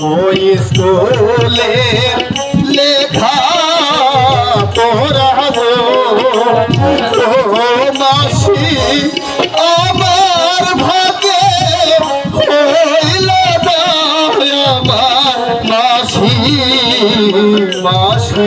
ওই স্কুলে লেখা পড়াবো। ও মাসি আমার ভাগে হইল আমার মাসি মাসি।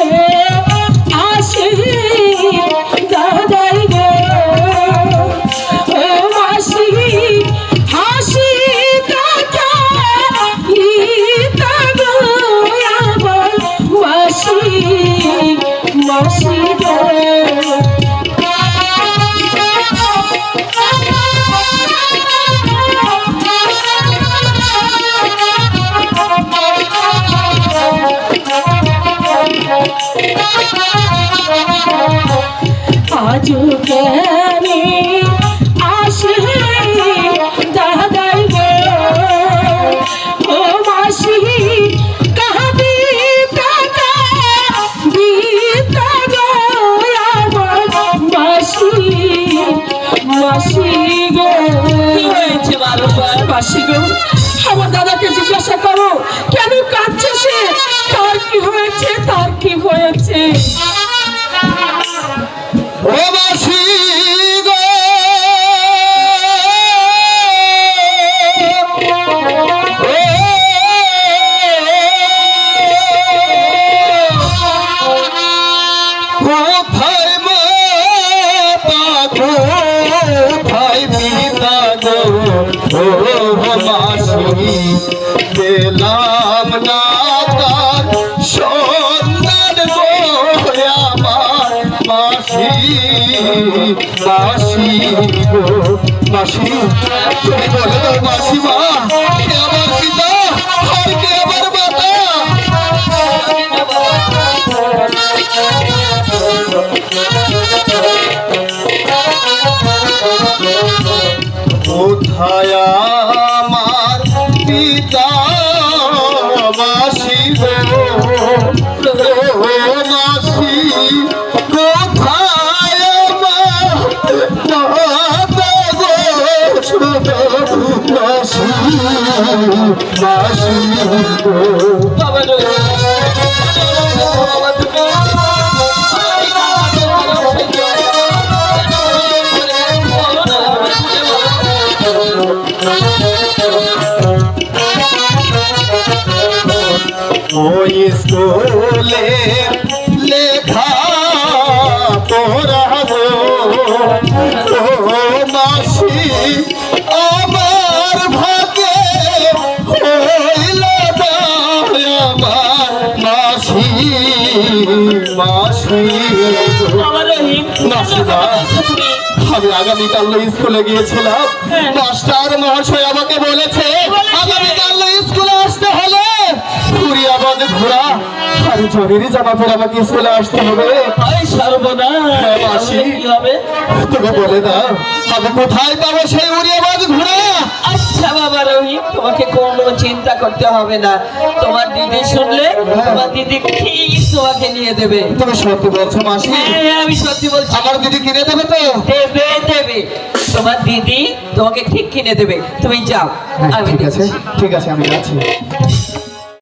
মাসি গো। কি হয়েছে বারবার মাসি গো দাদাকে জিজ্ঞাসা করো, কেন কাঁদছে সে? তার কি হয়েছে? তার কি হয়েছে? মাসি পেলাম না তার সন্ধান গো আমার মাসি মাসি গো মাসি তুমি বলে দাও মাসি মা আমার পিতা, আর কে আমার মাতা? কোথায় আমার পিতা ও মাসি কোথায় আমার? মাতা স্কুলে লেখা পড়াবো। ও মাসি আমার ভাগে হইল আমার মাসি মাসি। আমি আগামীকাল স্কুলে গিয়েছিলাম। মাস্টার মহাশয় আমাকে বলেছে। আগামীকাল ঘোরা আর জরির জামা পরে আমাকে স্কুলে আসতে হবে। হ্যাঁ, হবে? তুমি বলে দাও আমি কোথায় পাবো সেই উড়িয়াবাদ ঘোরা আচ্ছা বাবা রহিম তোমাকে কোনো চিন্তা করতে হবে না। তোমার দিদি শুনলে তোমার দিদি ঠিক তোমাকে নিয়ে দেবে। তুমি সত্যি বলছো মাসি? হ্যাঁ আমি সত্যি বলছি। আমার দিদি কিনে দেবে তো? দেবে দেবে। তোমার দিদি তোমাকে ঠিক কিনে দেবে। তুমি যাও হ্যাঁ, ঠিক আছে ঠিক আছে আমি যাচ্ছি।